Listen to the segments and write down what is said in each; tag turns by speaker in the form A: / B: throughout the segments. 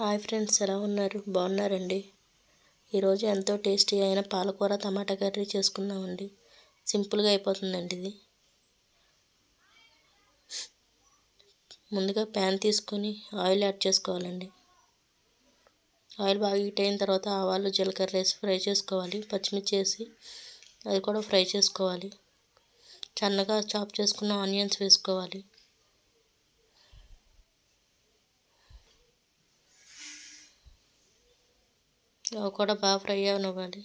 A: Hi friends ఎలా ఉన్నారు? బాగున్నారండి? ఈరోజు ఎంతో టేస్టీ అయిన పాలకూర టమాటా కర్రీ చేసుకుందామండి. సింపుల్గా అయిపోతుందండి ఇది. ముందుగా ప్యాన్ తీసుకొని ఆయిల్ యాడ్ చేసుకోవాలండి. ఆయిల్ బాగా హీట్ అయిన తర్వాత ఆవాలు జీలకర్ర వేసి ఫ్రై చేసుకోవాలి. పచ్చిమిర్చి వేసి అది కూడా ఫ్రై చేసుకోవాలి. సన్నగా చాప్ చేసుకున్న ఆనియన్స్ వేసుకోవాలి. అవి కూడా బాగా ఫ్రై అవనివ్వాలి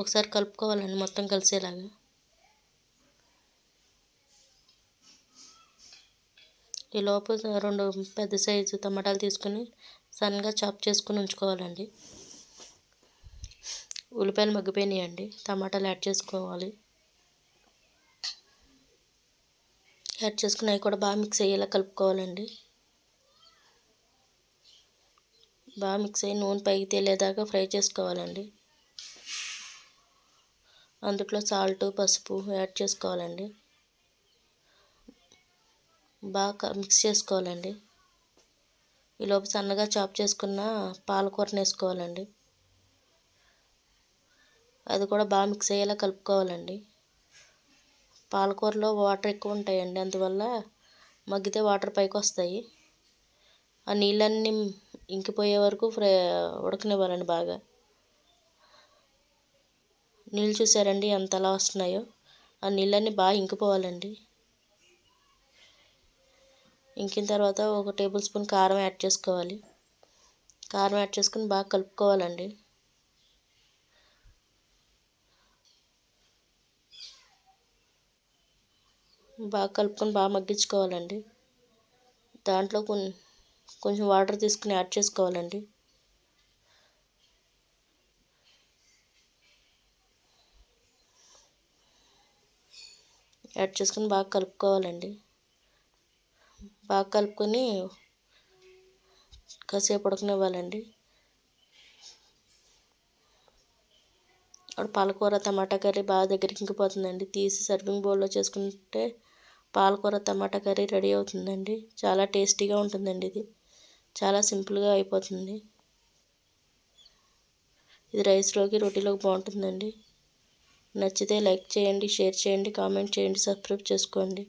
A: ఒకసారి కలుపుకోవాలండి మొత్తం కలిసేలాగా. ఈ లోపు రెండు పెద్ద సైజు టమాటాలు తీసుకుని సన్నగా చాప్ చేసుకుని ఉంచుకోవాలండి. ఉల్లిపాయలు మగ్గిపోయినాయండి టమాటాలు యాడ్ చేసుకోవాలి. యాడ్ చేసుకుని అవి కూడా బాగా మిక్స్ అయ్యేలా కలుపుకోవాలండి. బాగా మిక్స్ అయ్యి నూనె పైకి తేలేదాకా ఫ్రై చేసుకోవాలండి. అందుట్లో సాల్ట్ పసుపు యాడ్ చేసుకోవాలండి. బాగా మిక్స్ చేసుకోవాలండి. ఈలోపు సన్నగా చాప్ చేసుకున్న పాలకూరని వేసుకోవాలండి. అది కూడా బాగా మిక్స్ అయ్యేలా కలుపుకోవాలండి. పాలకూరలో వాటర్ ఎక్కువ ఉంటాయండి అందువల్ల మగ్గితే వాటర్ పైకి వస్తాయి. ఆ నీళ్ళన్నీ ఇంకిపోయే వరకు ఫ్రై ఉడకనివ్వాలండి బాగా. నీళ్ళు చూసారండి ఎంత అలా వస్తున్నాయో. ఆ నీళ్ళన్నీ బాగా ఇంకిపోవాలండి. ఇంకిన తర్వాత ఒక టేబుల్ స్పూన్ కారం యాడ్ చేసుకోవాలి. కారం యాడ్ చేసుకుని బాగా కలుపుకోవాలండి. బాగా కలుపుకొని బాగా మగ్గించుకోవాలండి. దాంట్లో కొన్ని కొంచెం వాటర్ తీసుకుని యాడ్ చేసుకోవాలండి. యాడ్ చేసుకుని బాగా కలుపుకోవాలండి. బాగా కలుపుకొని కాసేపు ఉడకనివ్వాలండి. అప్పుడు పాలకూర టమాటా కర్రీ బాగా దగ్గరికి ఇంకిపోతుందండి. తీసి సర్వింగ్ బౌల్లో చేసుకుంటే పాలకూర టమాటా కర్రీ రెడీ అవుతుందండి. చాలా టేస్టీగా ఉంటుందండి ఇది. చాలా సింపుల్గా అయిపోతుంది. ఇది రైస్లోకి రొటీలోకి బాగుంటుందండి. నచ్చితే లైక్ చేయండి షేర్ చేయండి కామెంట్ చేయండి సబ్స్క్రైబ్ చేసుకోండి.